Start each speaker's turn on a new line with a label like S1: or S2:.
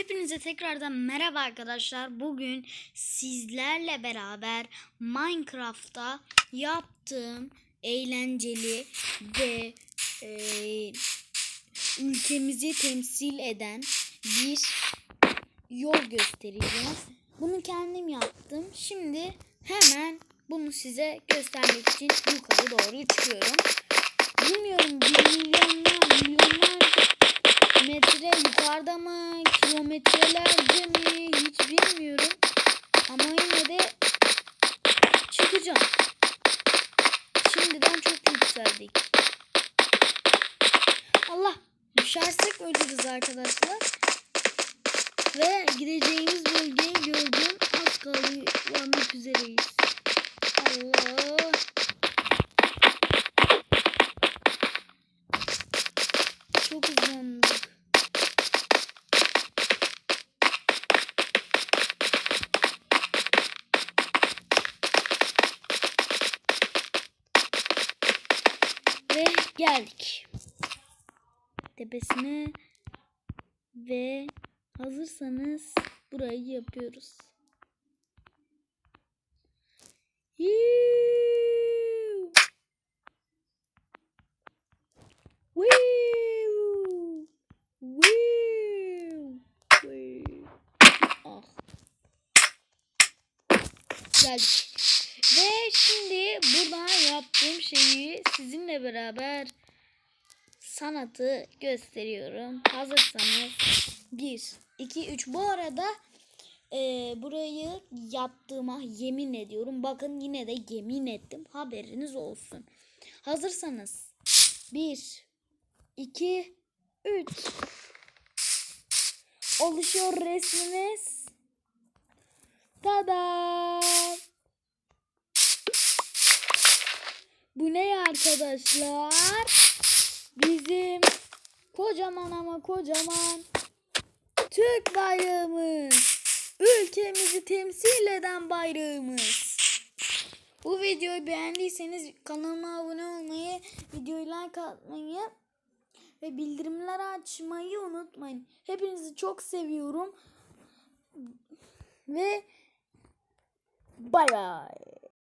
S1: Hepinize tekrardan merhaba arkadaşlar. Bugün sizlerle beraber Minecraft'ta yaptığım eğlenceli ve e, ülkemizi temsil eden bir yol göstereceğiz. Bunu kendim yaptım. Şimdi hemen bunu size göstermek için yukarı doğru çıkıyorum. Bilmiyorum bir milyonlar milyonlar metre yukarıda mı kilometrelerce mi hiç bilmiyorum. Ama yine de çıkacağım. Şimdiden çok yükseldik. Allah düşersek ölürüz arkadaşlar. Ve gideceğimiz Ve geldik. Tepesine ve hazırsanız burayı yapıyoruz. Yuuu. Woo! Woo! Woo! Ah. Geldik. Ve şimdi buradan beraber sanatı gösteriyorum. Hazırsanız 1, 2, 3. Bu arada e, burayı yaptığıma yemin ediyorum. Bakın yine de yemin ettim. Haberiniz olsun. Hazırsanız 1, 2, 3. Oluşuyor resmimiz. Tada! Bu ne arkadaşlar? Bizim kocaman ama kocaman Türk bayrağımız. Ülkemizi temsil eden bayrağımız. Bu videoyu beğendiyseniz kanalıma abone olmayı, videoyu like atmayı ve bildirimleri açmayı unutmayın. Hepinizi çok seviyorum. Ve bay bay.